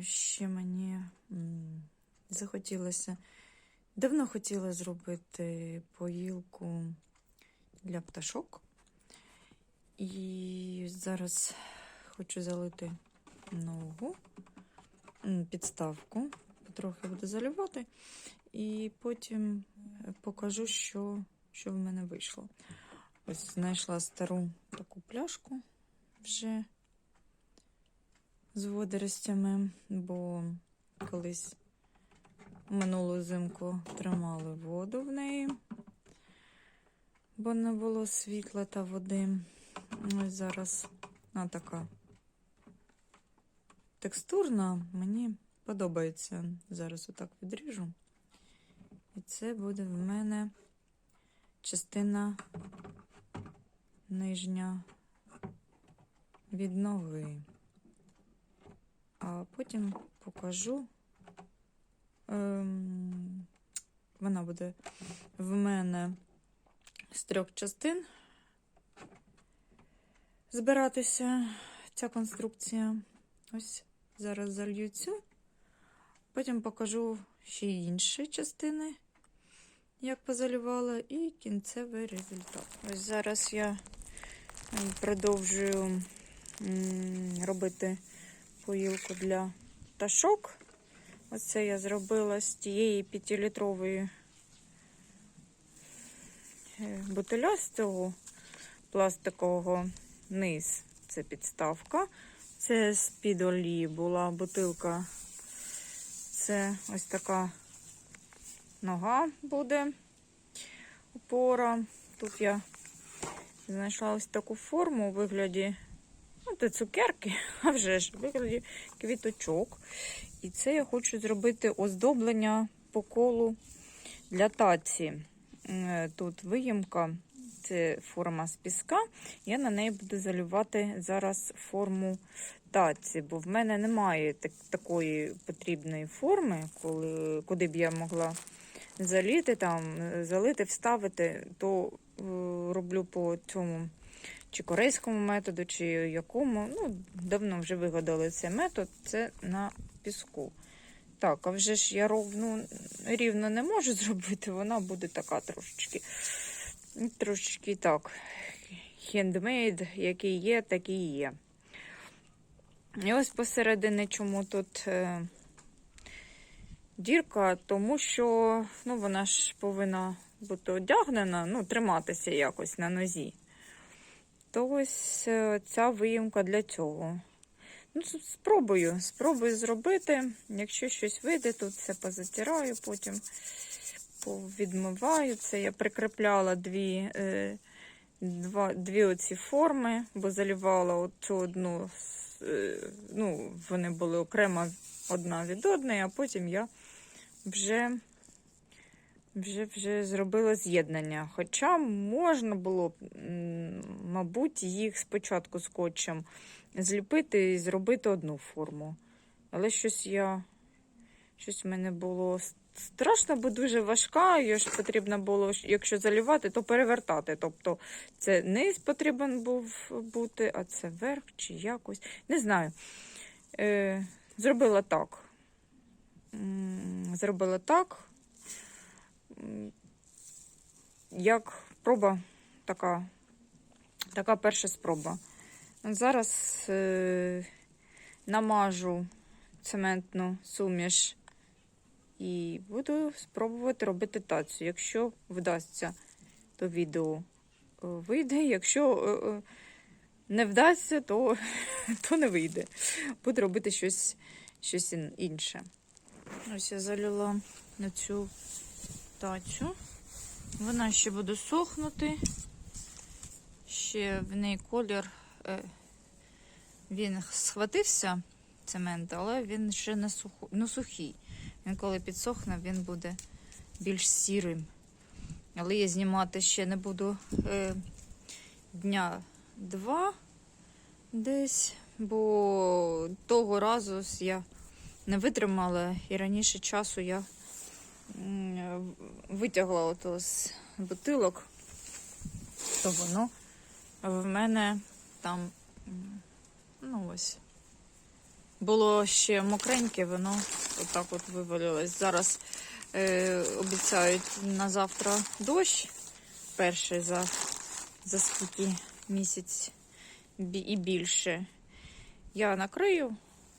ще мені захотілося. Давно хотіла зробити поїлку для пташок. І зараз хочу залити нову підставку. Потрохи буду заливати. І потім покажу, що, що в мене вийшло. Ось знайшла стару таку пляшку вже з водоростями, бо колись минулу зимку тримали воду в неї, бо не було світла та води. Ось зараз вона така текстурна, мені подобається. Зараз отак відріжу. І це буде в мене частина нижня від ноги. А потім покажу. Ем, вона буде в мене з трьох частин збиратися ця конструкція. Ось зараз залью цю. Потім покажу ще інші частини, як позалювала, і кінцевий результат. Ось зараз я продовжую робити поїлку для пташок. Оце я зробила з тієї 5-літрової е, бутиля з цього пластикового низ. Це підставка. Це з-під олії була бутилка. Це ось така нога буде опора. Тут я знайшла ось таку форму у вигляді, це цукерки, а вже ж, вигляді квіточок. І це я хочу зробити оздоблення по колу для таці. Е, Тут виїмка, це форма з піска. Я на неї буду залювати зараз форму таці, бо в мене немає так, такої потрібної форми, коли, куди б я могла заліти, там, залити, вставити, то е, роблю по цьому чи корейському методу, чи якому. Ну, давно вже вигадали цей метод, це на піску. Так, а вже ж я ровну рівно не можу зробити, вона буде така трошечки. Трошечки так. Хендмейд, який є, такий є. І ось посередині, чому тут е, дірка, тому що ну, вона ж повинна бути одягнена, ну, триматися якось на нозі. То ось е, ця виїмка для цього. Ну, спробую, спробую зробити. Якщо щось вийде, тут все позатираю, потім відмиваю. Це я прикріпляла дві, е, два, дві оці форми, бо залівала оцю одну, е, ну, вони були окремо одна від одної, а потім я вже, вже, вже зробила з'єднання. Хоча можна було б, мабуть, їх спочатку скотчем зліпити і зробити одну форму. Але щось я. Щось в мене було страшно, бо дуже важка. Її ж потрібно було, якщо залівати, то перевертати. Тобто це низ потрібен був бути, а це верх чи якось. Не знаю. Е, зробила так. Зробила так. Як проба така, така перша спроба. Зараз е, намажу цементну суміш і буду спробувати робити тацю. Якщо вдасться, то відео е, вийде. Якщо е, е, не вдасться, то, то не вийде. Буду робити щось, щось інше. Ось я залила на цю тацю. Вона ще буде сохнути. Ще в неї колір. е, Він схватився цемент, але він ще не, сухо, не сухий. Він коли підсохне, він буде більш сірим. Але я знімати ще не буду е, дня два десь, бо того разу я не витримала і раніше часу я витягла ото з бутилок, то воно в мене там, ну ось, було ще мокреньке, воно отак от вивалилось. Зараз е, обіцяють на завтра дощ. Перший за, за скільки місяць і більше. Я накрию,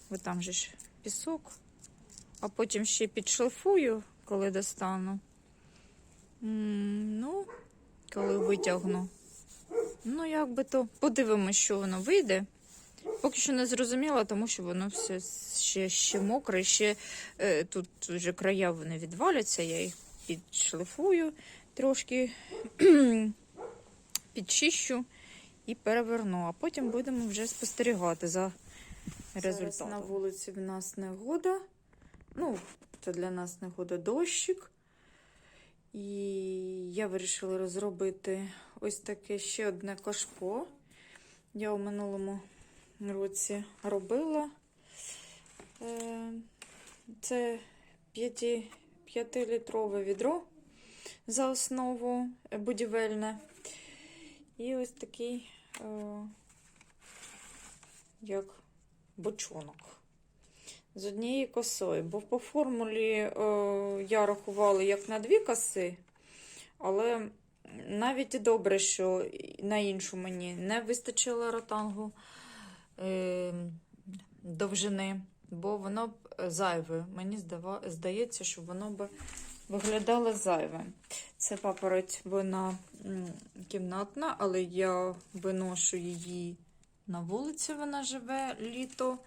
бо там же ж пісок, а потім ще підшлифую, коли достану. М, Ну, коли витягну. Ну, як би то подивимось, що воно вийде. Поки що не зрозуміла, тому що воно все ще, ще мокре, ще е, тут вже края вони відваляться, я їх підшлифую трошки, підчищу і переверну, а потім будемо вже спостерігати за результатом. на вулиці в нас негода. Ну, це для нас негода дощик. І я вирішила розробити ось таке ще одне кашпо. Я у минулому році робила. Е, Це 5-літрове відро за основу е, будівельне. І ось такий, е, як бочонок. З однією косою. Бо по формулі е, я рахувала як на дві коси, але навіть і добре, що на іншу мені не вистачило ротангу е, довжини, бо воно б зайве. Мені здава, здається, що воно б виглядало зайве. Це папороть, вона кімнатна, але я виношу її на вулиці, вона живе літо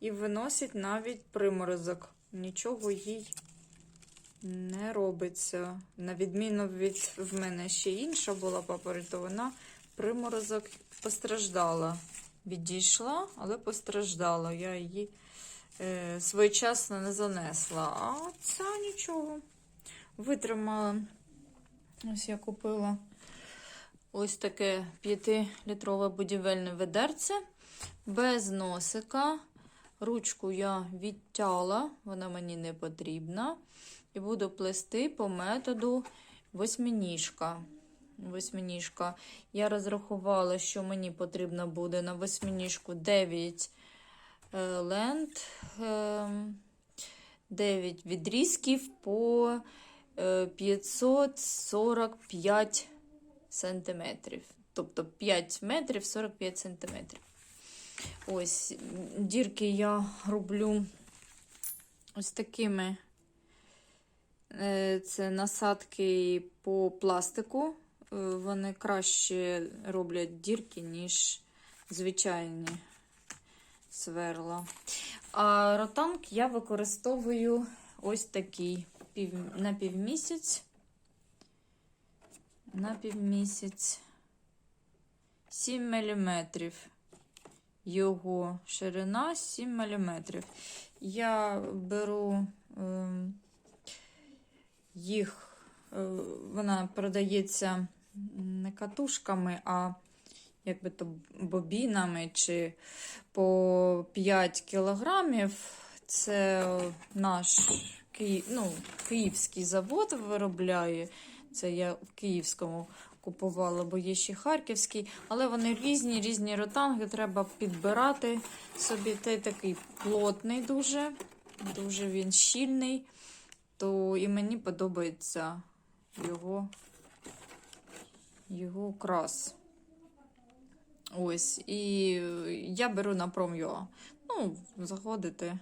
і виносить навіть приморозок. Нічого їй не робиться. На відміну від в мене ще інша була папороть, то вона приморозок постраждала. Відійшла, але постраждала. Я її е, своєчасно не занесла. А ця нічого. Витримала. Ось я купила ось таке 5-літрове будівельне ведерце без носика. Ручку я відтяла, вона мені не потрібна. І буду плести по методу восьминіжка. Восьминіжка. Я розрахувала, що мені потрібно буде на восьминіжку 9 е, лент, е, 9 відрізків по е, 545 сантиметрів. Тобто 5 метрів 45 сантиметрів. Ось, дірки я роблю ось такими. Е, Це насадки по пластику. Е, Вони краще роблять дірки, ніж звичайні сверла. А ротанг я використовую ось такий на півмісяць. На півмісяць 7 мм. Його ширина 7 мм. Я беру е, їх, е, вона продається не катушками, а якби то бобінами чи по 5 кілограмів. Це наш Київ, ну, київський завод виробляє. Це я в Київському купувала, бо є ще харківський. Але вони різні, різні ротанги. Треба підбирати собі. Той такий плотний, дуже, дуже він щільний. То і мені подобається його, його крас. Ось, і я беру на Prom.ua. Ну, заходите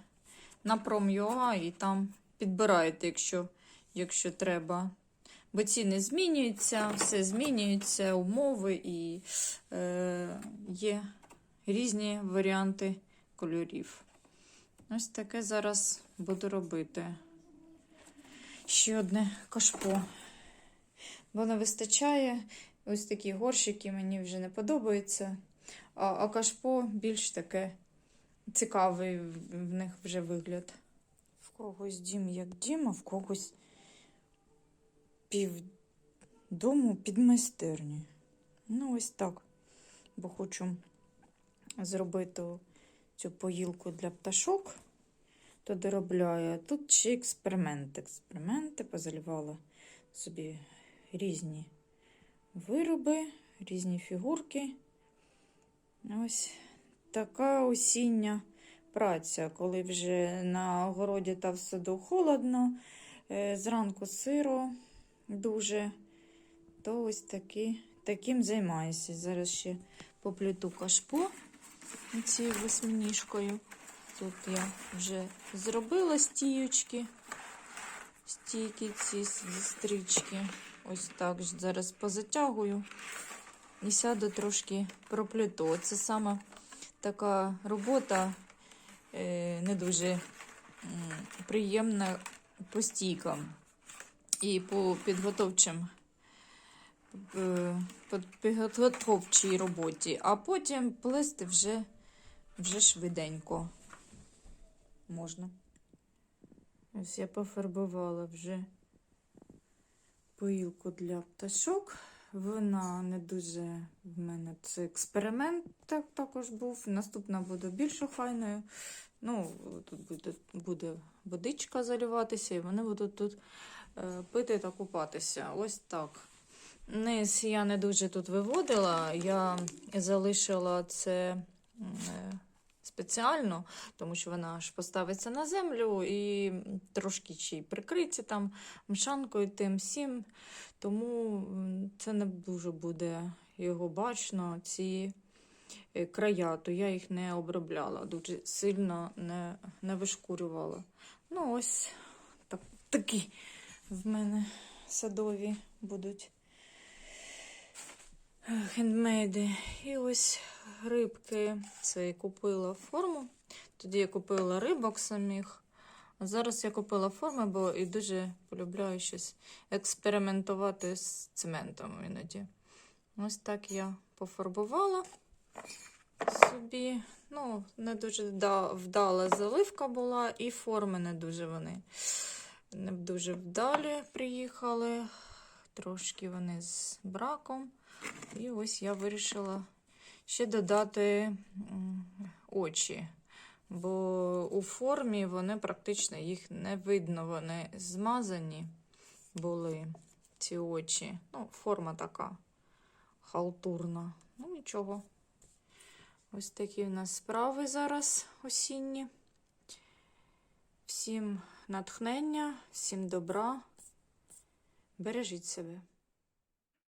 на Prom.ua і там підбираєте, якщо, якщо треба. Бо ціни змінюються, все змінюється, умови і е, є різні варіанти кольорів. Ось таке зараз буду робити. Ще одне кашпо. Бо не вистачає. Ось такі горщики мені вже не подобаються. А, а кашпо більш таке цікавий в них вже вигляд. В когось дім як дім, а в когось півдому під майстерню. Ну, ось так. Бо хочу зробити цю поїлку для пташок, то доробляю. Тут ще експерименти. Експерименти позалівала собі різні вироби, різні фігурки. Ось така осіння праця, коли вже на городі та в саду холодно, е, зранку сиро дуже, то ось таки, таким займаюся. Зараз ще попліту кашпо цією восьминіжкою. Тут я вже зробила стіючки, стійки ці стрічки. Ось так зараз позатягую і сяду трошки пропліту. Це саме така робота е, не дуже приємна по стійкам і по підготовчим е, по підготовчій роботі, а потім плести вже, вже швиденько можна. Ось я пофарбувала вже поїлку для пташок. Вона не дуже в мене це експеримент так, також був. Наступна буде більш охайною. Ну, тут буде, буде водичка заливатися, і вони будуть тут е, пити та купатися. Ось так. Низ я не дуже тут виводила, я залишила це е, спеціально, тому що вона ж поставиться на землю і трошки чи й там мшанкою тим всім. Тому це не дуже буде його бачно, ці края, то я їх не обробляла, дуже сильно не, не вишкурювала. Ну, ось так, такі в мене садові будуть е, хендмейди. І ось рибки. Це я купила форму. Тоді я купила рибок самих. А зараз я купила форми, бо і дуже полюбляю щось експериментувати з цементом іноді. Ось так я пофарбувала собі. Ну, не дуже вдала заливка була, і форми не дуже вони не дуже вдалі приїхали. Трошки вони з браком. І ось я вирішила ще додати очі. Бо у формі вони практично їх не видно, вони змазані були ці очі. Ну, форма така халтурна. Ну, нічого. Ось такі в нас справи зараз осінні. Всім натхнення, всім добра. Бережіть себе.